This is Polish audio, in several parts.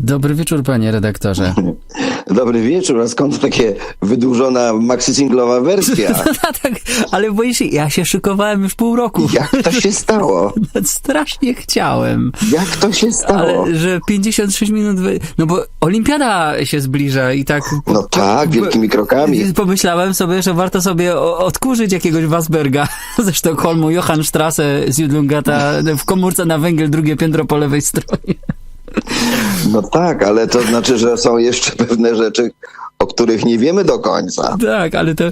Dobry wieczór, panie redaktorze. Dobry wieczór, a skąd takie wydłużona maxi-singlowa wersja? tak, ale boisz się, ja się szykowałem już pół roku. Jak to się stało? Strasznie chciałem. Jak to się stało? Ale że 56 minut. Wy... No bo olimpiada się zbliża i tak. No tak, wielkimi krokami. Pomyślałem sobie, że warto sobie odkurzyć jakiegoś Wasberga ze Sztokholmu, Johann Strasse z Judlungata w komórce na węgiel, drugie piętro po lewej stronie. No tak, ale to znaczy, że są jeszcze pewne rzeczy, o których nie wiemy do końca. Tak, ale to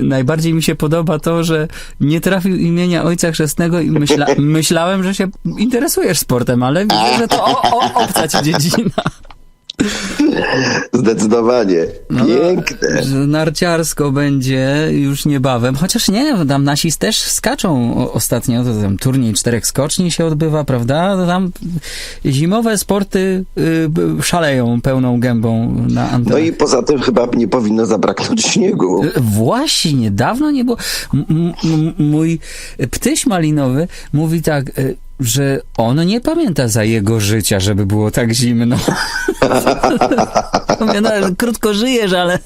najbardziej mi się podoba to, że nie trafił imienia ojca chrzestnego i myśla, myślałem, że się interesujesz sportem, ale widzę, że to o, o, obca ci dziedzina. Zdecydowanie. Piękne. Że narciarsko będzie już niebawem, chociaż nie, tam nasi też skaczą ostatnio, to tam turniej czterech skoczni się odbywa, prawda? Tam zimowe sporty y, szaleją pełną gębą na No antenach. i poza tym chyba nie powinno zabraknąć śniegu. Właśnie, dawno nie było. M- mój ptyś malinowy mówi tak, y, że on nie pamięta za jego życia, żeby było tak zimno. Mówię, no, krótko żyjesz, ale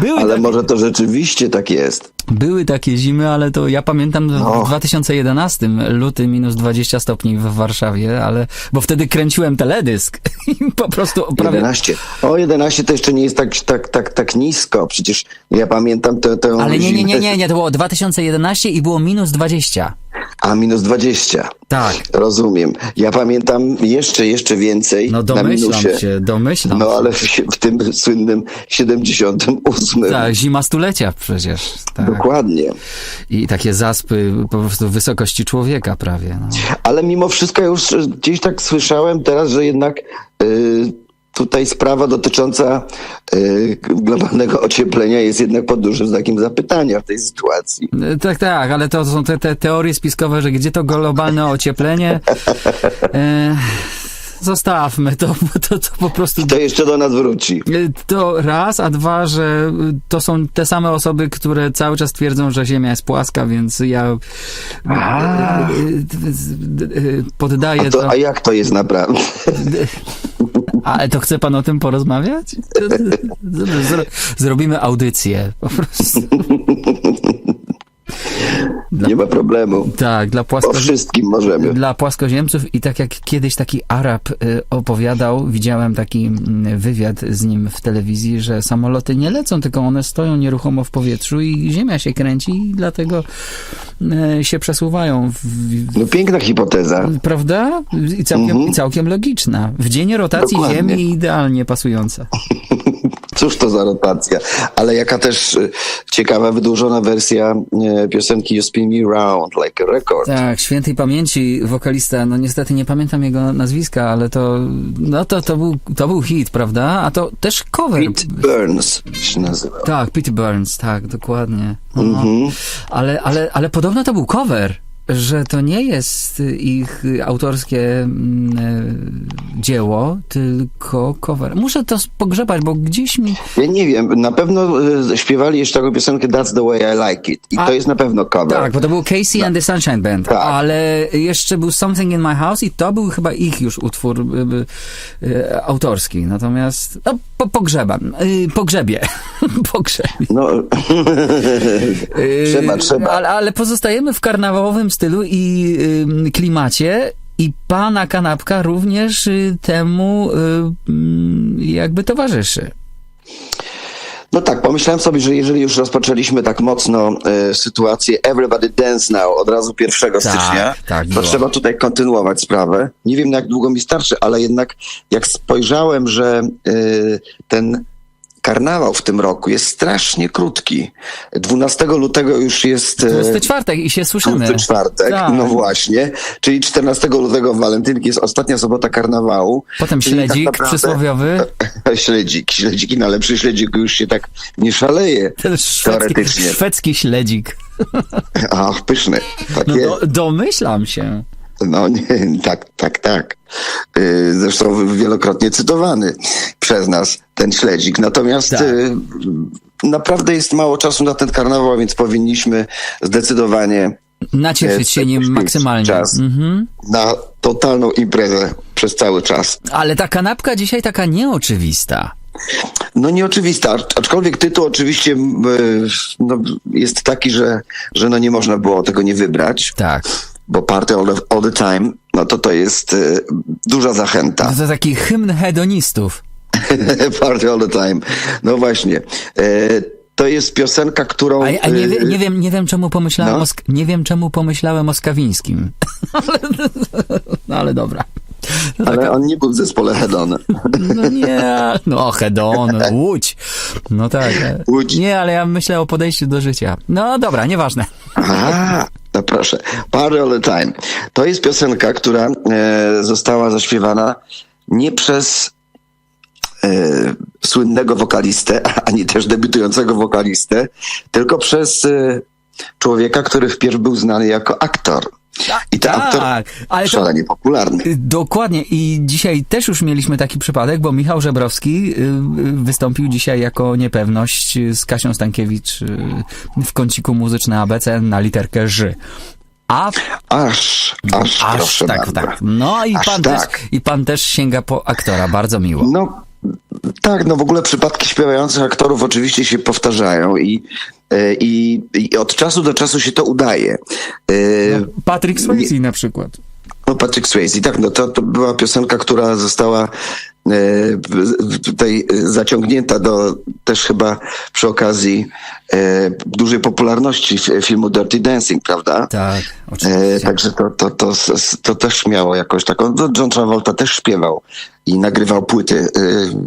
były, Ale takie, może to rzeczywiście tak jest. Były takie zimy, ale to ja pamiętam w No. 2011, luty minus 20 stopni w Warszawie, ale, bo wtedy kręciłem teledysk i po prostu prawie 11. O, 11 to jeszcze nie jest tak, tak, tak, tak nisko. Przecież ja pamiętam tę, tę Ale nie, nie, nie, nie, nie, to było 2011 i było minus 20. A, minus 20. Tak. Rozumiem. Ja pamiętam jeszcze, jeszcze więcej No na domyślam minusie. się, domyślam No ale w, w tym słynnym 78. Tak, zima stulecia przecież. Tak. Dokładnie. I takie zaspy po prostu wysokości człowieka prawie. No. Ale mimo wszystko już gdzieś tak słyszałem teraz, że jednak y, tutaj sprawa dotycząca y, globalnego ocieplenia jest jednak pod dużym znakiem zapytania w tej sytuacji. E, Tak, tak, ale to są te, te teorie spiskowe, że gdzie to globalne ocieplenie. E, zostawmy to, to, to po prostu To jeszcze do nas wróci. E, To raz, a dwa, że y, to są te same osoby, które cały czas twierdzą, że Ziemia jest płaska, więc ja A. y, y, y, y, poddaję A, to. to, a jak to jest naprawdę? Ale to chce pan o tym porozmawiać? Zro, zrobimy audycję. Po prostu. Nie ma problemu. Tak, dla O płasko... wszystkim możemy. Dla płaskoziemców i tak jak kiedyś taki Arab y, opowiadał, widziałem taki mm, wywiad z nim w telewizji, że samoloty nie lecą, tylko one stoją nieruchomo w powietrzu i ziemia się kręci i dlatego y, się przesuwają. W, w, No piękna hipoteza. prawda? I całkiem, Mhm. całkiem logiczna. W dzień rotacji Dokładnie. Ziemi idealnie pasująca. Cóż to za rotacja. Ale jaka też y, ciekawa, wydłużona wersja y, piosenki You Spin Me Round Like a Record. Tak, świętej pamięci wokalista, no niestety nie pamiętam jego nazwiska, ale to, no to, to, był, to był hit, prawda? A to też cover. Pete Burns się nazywa. Tak, Pete Burns, tak, dokładnie. No. Mhm. Ale, ale, ale podobno to był cover, że to nie jest ich autorskie mm, e, dzieło, tylko cover. Muszę to pogrzebać, bo gdzieś mi... Ja nie wiem, na pewno y, śpiewali jeszcze taką piosenkę That's the way I like it. I A- to jest na pewno cover. Tak, bo to był Casey and the Sunshine Band, Tak. ale jeszcze był Something in My House i to był chyba ich już utwór y, autorski. Natomiast, no, po, pogrzebam, pogrzebie, pogrzebie. No, Trzeba, trzeba. Ale, ale pozostajemy w karnawałowym stylu i klimacie. I pana kanapka również y, temu y, mm, jakby towarzyszy. no tak, pomyślałem sobie, że jeżeli już rozpoczęliśmy tak mocno y, sytuację Everybody Dance Now od razu 1 stycznia, tak to było. trzeba tutaj kontynuować sprawę. Nie wiem, jak długo mi starczy, ale jednak jak spojrzałem, że y, ten karnawał w tym roku jest strasznie krótki. 12 lutego już jest... y, Tłusty czwartek i się słyszymy. Tłusty czwartek, Tak. no właśnie. Czyli 14 lutego walentynki jest ostatnia sobota karnawału. Potem tak śledzik naprawdę- przysłowiowy. Śledzik, śledziki, no ale przy śledziku już się tak nie szaleje. Ten szwedzki, Teoretycznie. szwedzki śledzik. Ach, pyszny. Tak No, do, domyślam się. No nie, tak, tak, tak. Yy, Zresztą wielokrotnie cytowany przez nas ten śledzik. Natomiast Tak. yy, naprawdę jest mało czasu na ten karnawał, więc powinniśmy zdecydowanie Nacieszyć się nim maksymalnie. czas Mhm. na totalną imprezę przez cały czas. Ale ta kanapka dzisiaj taka nieoczywista. No nieoczywista, acz- aczkolwiek tytuł oczywiście no, jest taki, że, że no nie można było tego nie wybrać, Tak. Bo Party all the, all the Time, no to to jest e, duża zachęta. No to taki hymn hedonistów. Party all the Time. No właśnie. E, to jest piosenka, którą... A, nie, wie- e, nie, wiem, nie wiem, czemu pomyślałem No. o, nie wiem, czemu pomyślałem o Skawińskim. no ale dobra. No, Ale taka, on nie był w zespole Hedon. no nie, no Hedon, Łódź. No tak. Łódź. Nie, ale ja myślę o podejściu do życia. No dobra, nieważne. A, no proszę. Party the time. To jest piosenka, która e, została zaśpiewana nie przez e, słynnego wokalistę, ani też debiutującego wokalistę, tylko przez e, człowieka, który wpierw był znany jako aktor. I ten aktor tak, ale to, szalenie popularny. Dokładnie i dzisiaj też już mieliśmy taki przypadek, bo Michał Żebrowski y, y, wystąpił dzisiaj jako niepewność z Kasią Stankiewicz y, w kąciku muzyczne ABC na literkę Ż. A Aż, aż, aż proszę tak, bardzo. tak. No i Aż pan, tak. też, i pan też sięga po aktora, bardzo miło. No tak, no w ogóle przypadki śpiewających aktorów oczywiście się powtarzają i, i, i od czasu do czasu się to udaje. E, Patrick Swayze na przykład. No Patrick Swayze, tak, no to, to była piosenka, która została e, tutaj zaciągnięta do też chyba przy okazji e, dużej popularności filmu Dirty Dancing, prawda? Tak, E, oczywiście. także to, to, to, to też miało jakąś taką. No John Travolta też śpiewał i nagrywał płyty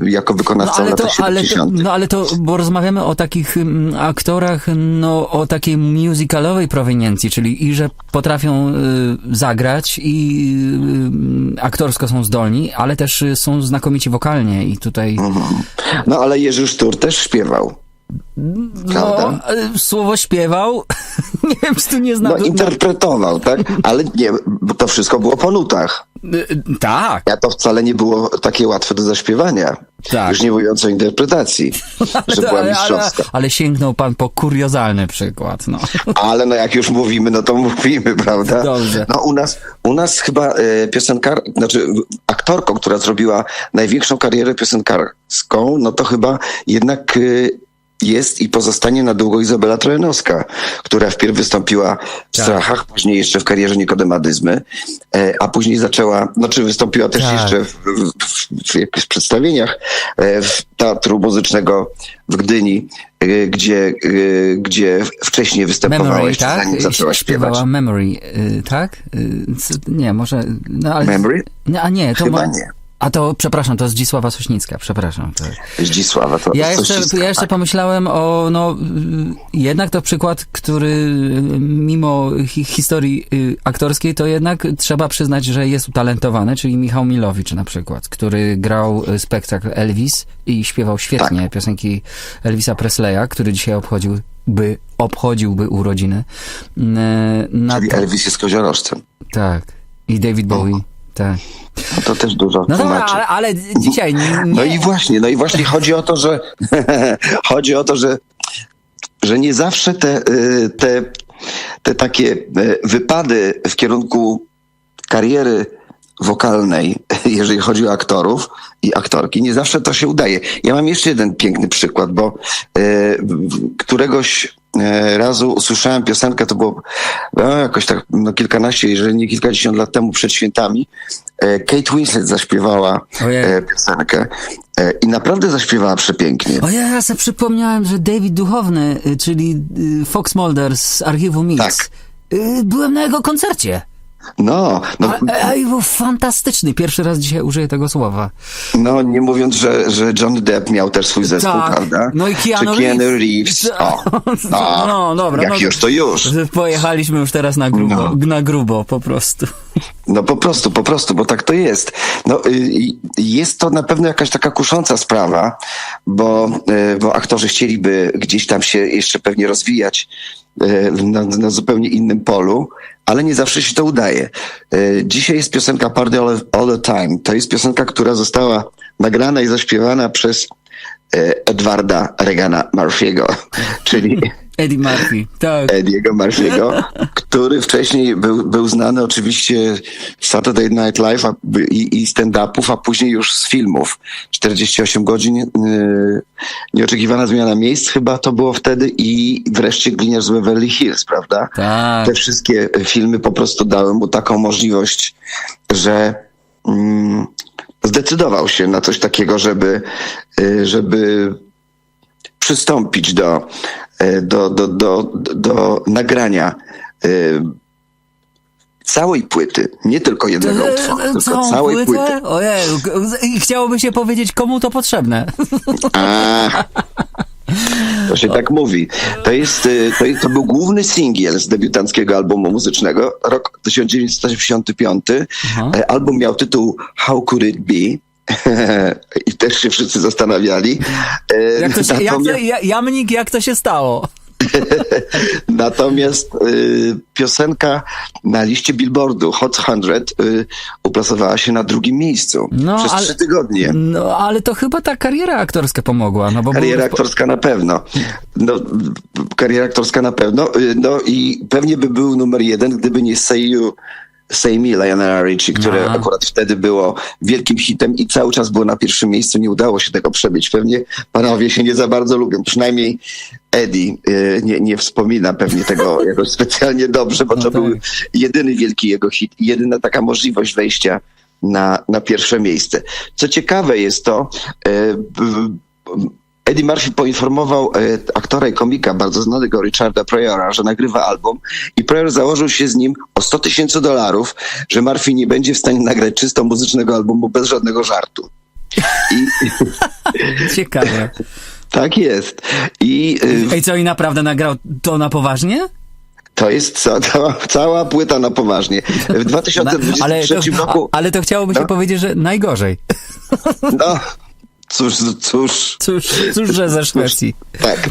e, jako No wykonawca ale, lat to, ale, to, 70. no ale to, bo rozmawiamy o takich mm, aktorach, no o takiej musicalowej proweniencji, czyli i że potrafią y, zagrać i y, aktorsko są zdolni, ale też y, są znakomici wokalnie i tutaj No ale Jerzy Sztur też śpiewał. No, Prawda? y, słowo śpiewał, nie wiem, czy tu nie znam. No interpretował, tak? Ale nie, bo to wszystko było po nutach. Y, y, tak, A to wcale nie było takie łatwe do zaśpiewania. Tak. Już nie mówiąc o interpretacji, że to- była ale, ale, mistrzowska. ale sięgnął pan po kuriozalny przykład, no. Ale no jak już mówimy, no to mówimy, prawda? Dobrze. No u nas, u nas chyba e, piosenkar, znaczy aktorką, która zrobiła największą karierę piosenkarską, no to chyba jednak e, jest i pozostanie na długo Izabela Trojanowska, która wpierw wystąpiła w Tak. Strachach, później jeszcze w karierze Nikodemadyzmy, e, a później zaczęła, znaczy wystąpiła też Tak. jeszcze w, w, w, jakichś przedstawieniach e, w Teatru Muzycznego w Gdyni, e, gdzie, gdzie wcześniej występowała Memory, jeszcze tak? zanim zaczęła śpiewać. Śpiewała Memory, y, tak? Y, nie, może... No, ale, Memory? Nie, A nie, to Chyba mo- nie. A to, przepraszam, to Zdzisława Sośnicka, przepraszam. To... Zdzisława, to Ja jeszcze, ci ja jeszcze tak. pomyślałem o, no, jednak to przykład, który mimo hi historii y, aktorskiej, to jednak trzeba przyznać, że jest utalentowany, czyli Michał Milowicz na przykład, który grał spektakl Elvis i śpiewał świetnie Tak. piosenki Elvisa Presleya, który dzisiaj obchodziłby, obchodziłby urodziny. Na Czyli Elvis jest koziorożcem. tak. I David Bowie, tak. No to też dużo No dobra, tłumaczy. ale, ale dzisiaj nie... No i właśnie, no i właśnie chodzi o to, że chodzi o to, że, że nie zawsze te, y, te, te takie y, wypady w kierunku kariery wokalnej, jeżeli chodzi o aktorów i aktorki, nie zawsze to się udaje. Ja mam jeszcze jeden piękny przykład, bo y, któregoś razu usłyszałem piosenkę, to było no, jakoś tak no, kilkanaście, jeżeli nie kilkadziesiąt lat temu przed świętami. y, Kate Winslet zaśpiewała Ojej. e, piosenkę e, i naprawdę zaśpiewała przepięknie. O ja sobie przypomniałem, że David Duchowny, y, czyli y, Fox Mulder z archiwum Mix, Tak. y, byłem na jego koncercie. No, no, A, a fantastyczny. Pierwszy raz dzisiaj użyję tego słowa. no nie mówiąc, że, że Johnny Depp miał też swój zespół, Tak. prawda? No i Keanu Czy Keanu Reeves. Reeves. O, No, no, dobra, Jak no- już, to już. Pojechaliśmy już teraz na grubo, No. na grubo po prostu. No po prostu, po prostu, bo tak to jest. No, y, y, jest to na pewno jakaś taka kusząca sprawa, bo, y, bo aktorzy chcieliby gdzieś tam się jeszcze pewnie rozwijać na, na zupełnie innym polu, ale nie zawsze się to udaje. Y, Dzisiaj jest piosenka Party All, All the Time. To jest piosenka, która została nagrana i zaśpiewana przez y, Edwarda Regana Murphy'ego, czyli Eddie Murphy, tak. Ediego Murphy'ego, który wcześniej był, był znany oczywiście z Saturday Night Live a, i, i stand-upów, a później już z filmów. 48 godzin, yy, nieoczekiwana zmiana miejsc chyba to było wtedy i wreszcie Gliniarz z Beverly Hills, prawda? Tak. Te wszystkie filmy po prostu dały mu taką możliwość, że mm, zdecydował się na coś takiego, żeby, y, żeby przystąpić do, do, do, do, do nagrania y, całej płyty, nie tylko jednego utworu, tylko Całą całej płyty. płytę? Ojej, i chciałoby się powiedzieć, komu to potrzebne. A, to się tak mówi. To, jest, to, jest- to był główny singiel z debiutanckiego albumu muzycznego, rok 1985. Aha. E, Album miał tytuł How Could It Be? I też się wszyscy zastanawiali. E, Jak to się, jak to, natomiast ja- jamnik, jak to się stało? natomiast y, piosenka na liście Billboardu Hot 100 y, uplasowała się na drugim miejscu No, przez ale- trzy tygodnie. No, ale to chyba ta kariera aktorska pomogła, no bo... Kariera był- aktorska na pewno. No, kariera aktorska na pewno. Y, No i pewnie by był numer jeden, gdyby nie Say You, Say Me Lionel Richie, które Aha. akurat wtedy było wielkim hitem i cały czas było na pierwszym miejscu. Nie udało się tego przebić. Pewnie panowie się nie za bardzo lubią. Przynajmniej Eddie y, nie, nie wspomina pewnie tego jakoś specjalnie dobrze, bo No to tak. był jedyny wielki jego hit, i jedyna taka możliwość wejścia na, na pierwsze miejsce. Co ciekawe jest to, b- Eddie Murphy poinformował e, aktora i komika bardzo znanego Richarda Pryor'a, że nagrywa album i Pryor założył się z nim o 100 tysięcy dolarów, że Murphy nie będzie w stanie nagrać czysto muzycznego albumu bez żadnego żartu. I Ciekawe. tak jest. I e, Ej, co, i naprawdę nagrał to na poważnie? to jest ca- cała, cała płyta na poważnie. W Na, 2023 ale, to, roku... ale to chciałoby się No. powiedzieć, że najgorzej. No, cóż, cóż, Cóż, cóż że ze Szwecji. Tak.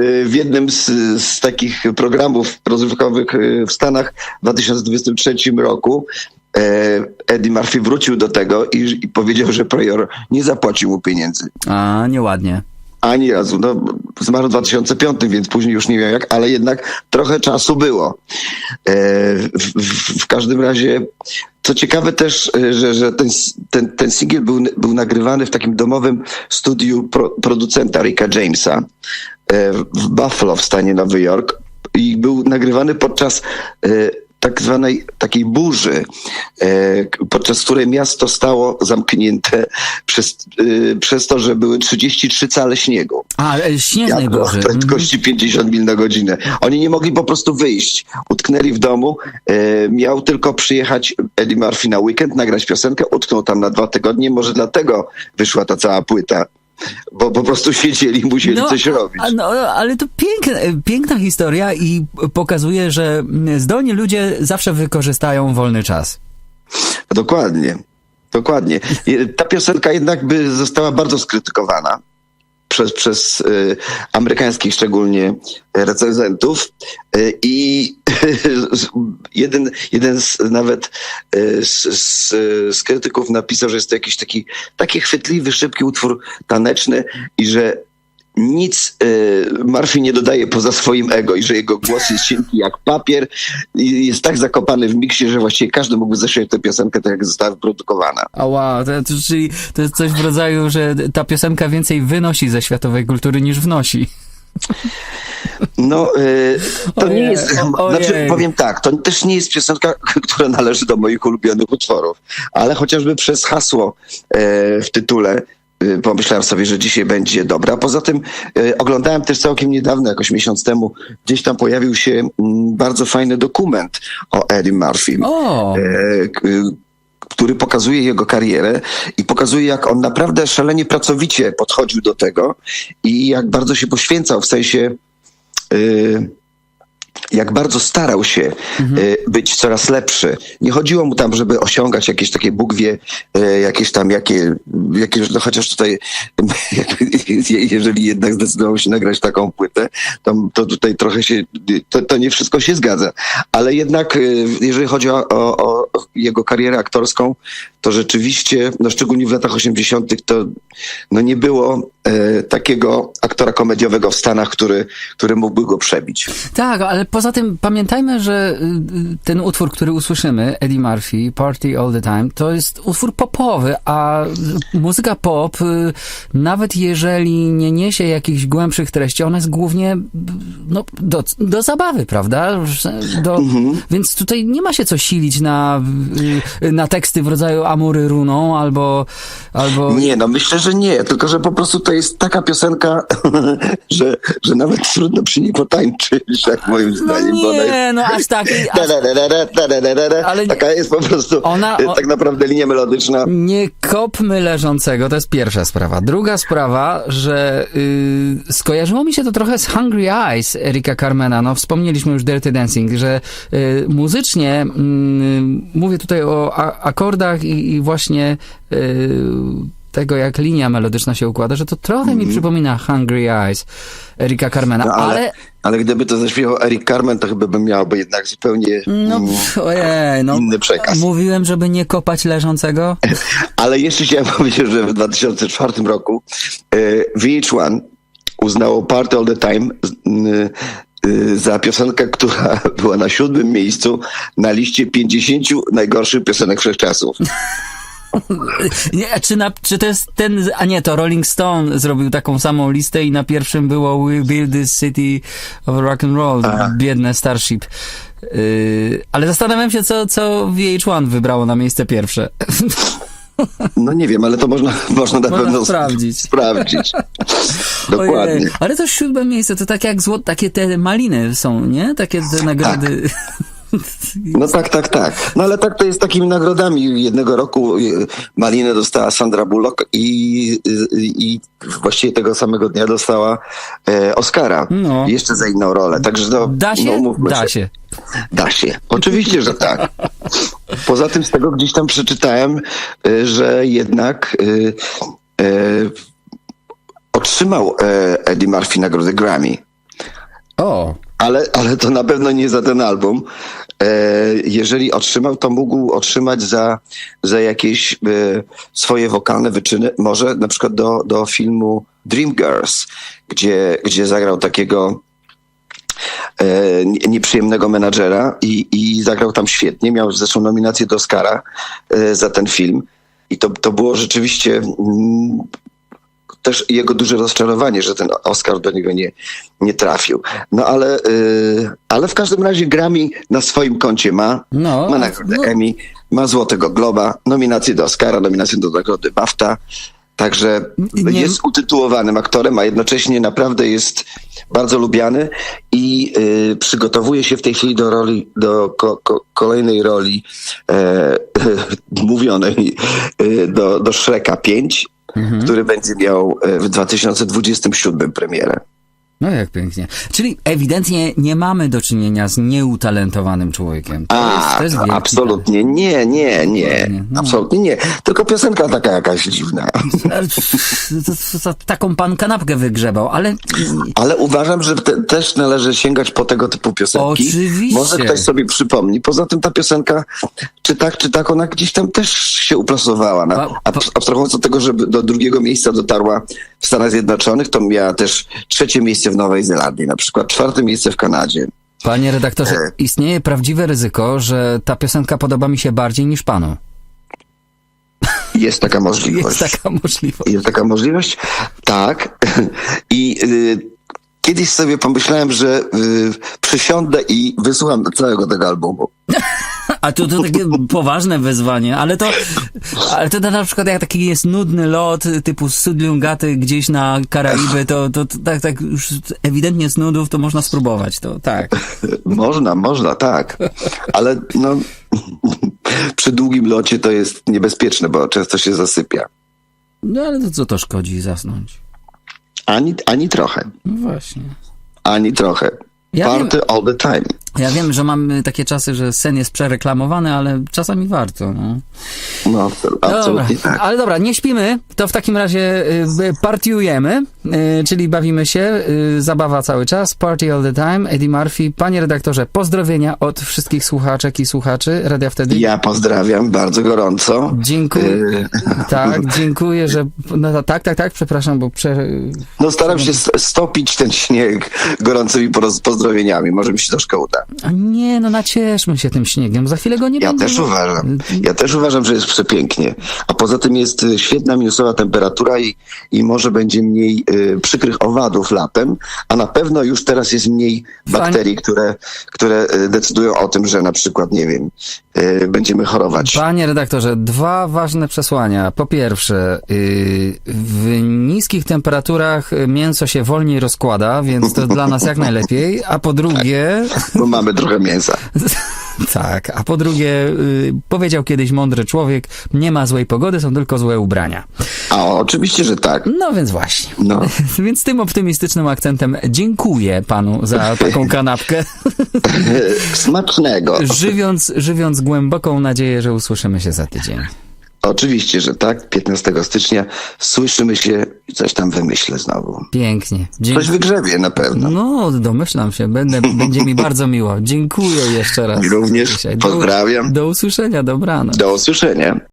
Y, W jednym z, z takich programów rozrywkowych y, w Stanach w 2023 roku e, Eddie Murphy wrócił do tego i, i powiedział, że Pryor nie zapłacił mu pieniędzy. A, nieładnie. Ani razu. No, zmarł w 2005, więc później już nie wiem jak, ale jednak trochę czasu było. E, w, w, w każdym razie, co ciekawe też, e, że, że ten, ten, ten singiel był, był nagrywany w takim domowym studiu pro, producenta Ricka Jamesa e, w Buffalo w stanie Nowy Jork i był nagrywany podczas tak zwanej takiej burzy, e, podczas której miasto stało zamknięte przez, e, przez to, że były 33 cale śniegu. A, śnieżnej Wiatru burzy. prędkości 50 mil na godzinę. Oni nie mogli po prostu wyjść. Utknęli w domu. E, miał tylko przyjechać Eddie Murphy na weekend, nagrać piosenkę. Utknął tam na dwa tygodnie. Może dlatego wyszła ta cała płyta. Bo po prostu siedzieli i musieli coś robić. no, ale to piękna, piękna historia i pokazuje, że zdolni ludzie zawsze wykorzystają wolny czas. Dokładnie. Dokładnie. Ta piosenka jednak by została bardzo skrytykowana przez, przez y, amerykańskich szczególnie recenzentów. Y, i jeden, jeden z nawet y, z, z, z krytyków napisał, że jest to jakiś taki, taki chwytliwy, szybki utwór taneczny i że nic y, Murphy nie dodaje poza swoim ego i że jego głos jest cienki jak papier i jest tak zakopany w miksie, że właściwie każdy mógłby zaśpiewać tę piosenkę tak, jak została wyprodukowana. Ała, to, to, czyli to jest coś w rodzaju, że ta piosenka więcej wynosi ze światowej kultury niż wnosi. No, y, to Ojej, nie jest, znaczy ojej. powiem tak, to też nie jest piosenka, która należy do moich ulubionych utworów, ale chociażby przez hasło e, w tytule pomyślałem sobie, że dzisiaj będzie dobra. Poza tym y, oglądałem też całkiem niedawno, jakoś miesiąc temu, gdzieś tam pojawił się mm, bardzo fajny dokument o Eddie Murphy. O, k- y, który pokazuje jego karierę i pokazuje, jak on naprawdę szalenie pracowicie podchodził do tego i jak bardzo się poświęcał, w sensie y, jak bardzo starał się y, być coraz lepszy. Nie chodziło mu tam, żeby osiągać jakieś takie, Bóg wie, y, jakieś tam, jakie, jakieś, no chociaż tutaj, jeżeli jednak zdecydował się nagrać taką płytę, to, to tutaj trochę się, to, to nie wszystko się zgadza. Ale jednak, y, jeżeli chodzi o, o, jego karierę aktorską, to rzeczywiście, no szczególnie w latach 80., to no nie było takiego aktora komediowego w Stanach, który, który mógłby go przebić. Tak, ale poza tym pamiętajmy, że y, ten utwór, który usłyszymy, Eddie Murphy, Party All the Time, to jest utwór popowy, a muzyka pop, y, nawet jeżeli nie niesie jakichś głębszych treści, ona jest głównie no, do, do zabawy, prawda? Do, Więc tutaj nie ma się co silić na, y, na teksty w rodzaju Amury runą albo... albo... Nie, no myślę, że nie, tylko że po prostu to jest taka piosenka, że, że nawet trudno przy niej potańczyć, jak moim No zdaniem. bo ona jest... nie, no aż tak... Aż. Ale- Taka jest po prostu Ona- e, o- tak naprawdę linia melodyczna. Nie kopmy leżącego, to jest pierwsza sprawa. Druga sprawa, że yy, skojarzyło mi się to trochę z Hungry Eyes Erika Carmena. No, wspomnieliśmy już Dirty Dancing, że yy, muzycznie, mm, mówię tutaj o akordach i, i właśnie yy, tego, jak linia melodyczna się układa, że to trochę mi przypomina Hungry Eyes Erika Carmena, No, ale, ale... ale gdyby to zaśpiewał Eric Carmen, to chyba bym miałby jednak zupełnie No, mm, pff, ojej, no, inny przekaz. mówiłem, żeby nie kopać leżącego. Ale jeszcze chciałem powiedzieć, że w 2004 roku e, VH1 uznało Party All The Time y, za piosenkę, która była na siódmym miejscu na liście 50 najgorszych piosenek wszechczasów. Nie, czy, na, czy to jest ten, a nie, to Rolling Stone zrobił taką samą listę i na pierwszym było We Build This City of Rock and Roll, biedne Starship. Yy, ale zastanawiam się, co, co VH1 wybrało na miejsce pierwsze. No nie wiem, ale to można, można na Można pewno sp- sprawdzić. sprawdzić. Ojej, Dokładnie. ale to siódme miejsce, to tak jak złot, takie te maliny są, nie? Takie te nagrody. No tak, tak, tak. No ale tak to jest takimi nagrodami. Jednego roku y, Malinę dostała Sandra Bullock i, y, i właściwie tego samego dnia dostała e, Oscara. No. Jeszcze za inną rolę. Także no, Da no, się? umówmy da się. się. Da się. Oczywiście, że tak. Poza tym z tego gdzieś tam przeczytałem, y, że jednak y, y, otrzymał e, Eddie Murphy nagrodę Grammy. O, Ale, ale to na pewno nie za ten album. E, jeżeli otrzymał, to mógł otrzymać za, za jakieś e, swoje wokalne wyczyny, może na przykład do, do filmu Dreamgirls, gdzie, gdzie zagrał takiego e, nie- nieprzyjemnego menadżera i, i zagrał tam świetnie. Miał zresztą nominację do Oscara za ten film. I to, to było rzeczywiście mm, też jego duże rozczarowanie, że ten Oscar do niego nie, nie trafił. No ale, y, ale w każdym razie Grammy na swoim koncie ma. no. Ma nagrodę no, Emmy, ma Złotego Globa, nominację do Oscara, nominację do nagrody BAFTA. Także Nie- jest utytułowanym aktorem, a jednocześnie naprawdę jest bardzo lubiany i y, przygotowuje się w tej chwili do roli, do ko, ko, kolejnej roli e, mówionej y, do, do Shreka 5, Mhm. który będzie miał e, w 2027 premierę. No jak pięknie. Czyli ewidentnie nie mamy do czynienia z nieutalentowanym człowiekiem. To A, jest wielki absolutnie nie, nie, nie. No. Absolutnie nie. Tylko piosenka taka jakaś dziwna. Taką pan kanapkę wygrzebał, ale Ale uważam, że te, też należy sięgać po tego typu piosenki. Oczywiście. Może ktoś sobie przypomni. Poza tym ta piosenka, czy tak, czy tak, ona gdzieś tam też się uplasowała. Na, Pa- pa- abs- abstrahując od tego, że do drugiego miejsca dotarła w Stanach Zjednoczonych, to miała też trzecie miejsce w Nowej Zelandii, na przykład czwarte miejsce w Kanadzie. panie redaktorze, E. istnieje prawdziwe ryzyko, że ta piosenka podoba mi się bardziej niż panu. Jest taka możliwość. Jest taka możliwość. Jest taka możliwość? Tak. I y, kiedyś sobie pomyślałem, że y, przysiądę i wysłucham całego tego albumu. A to, to takie poważne wyzwanie, ale to, ale to na przykład jak taki jest nudny lot typu Sudlungaty gdzieś na Karaiby, to, to, to tak, tak już ewidentnie z nudów to można spróbować, to tak. Można, można, tak. Ale no, przy długim locie to jest niebezpieczne, bo często się zasypia. No ale to co to szkodzi zasnąć? Ani, ani trochę. No właśnie. Ani trochę. Ja wiem, Party all the time. ja wiem, że mamy takie czasy, że sen jest przereklamowany, ale czasami warto. No. No, absolutnie Dobra, tak. ale dobra, nie śpimy, to w takim razie y, partiujemy. Y, czyli bawimy się, y, zabawa cały czas, party all the time, Eddie Murphy. Panie redaktorze, pozdrowienia od wszystkich słuchaczek i słuchaczy Radia Wtedy. Ja pozdrawiam bardzo gorąco. Dziękuję. Y, Tak, dziękuję, że. No, tak, tak, tak, przepraszam, bo prze... No staram się st- stopić ten śnieg gorącymi pozdrowieniami. Może mi się troszkę uda. A nie, no nacieszmy się tym śniegiem, za chwilę go nie Ja będzie. też uważam. Ja też uważam, że jest przepięknie. A poza tym jest świetna minusowa temperatura i, i może będzie mniej przykrych owadów latem, a na pewno już teraz jest mniej bakterii, które, które y, decydują o tym, że na przykład, nie wiem, y, będziemy chorować. Panie redaktorze, dwa ważne przesłania. Po pierwsze, w niskich temperaturach y, mięso się wolniej rozkłada, więc to dla nas jak najlepiej. A po drugie, Bo mamy trochę mięsa. tak, a po drugie, yy, powiedział kiedyś mądry człowiek, nie ma złej pogody, są tylko złe ubrania. A o, oczywiście, że tak. No więc właśnie. No. Więc tym optymistycznym akcentem dziękuję panu za taką kanapkę, Smacznego. żywiąc, żywiąc głęboką nadzieję, że usłyszymy się za tydzień. Oczywiście, że tak. 15 stycznia słyszymy się i coś tam wymyślę znowu. Pięknie. Dziękuję. Coś wygrzebie na pewno. No, domyślam się. Będę, będzie mi bardzo miło. Dziękuję jeszcze raz. Również. Dzisiaj. Pozdrawiam. Do, do usłyszenia. Dobranoc. Do usłyszenia.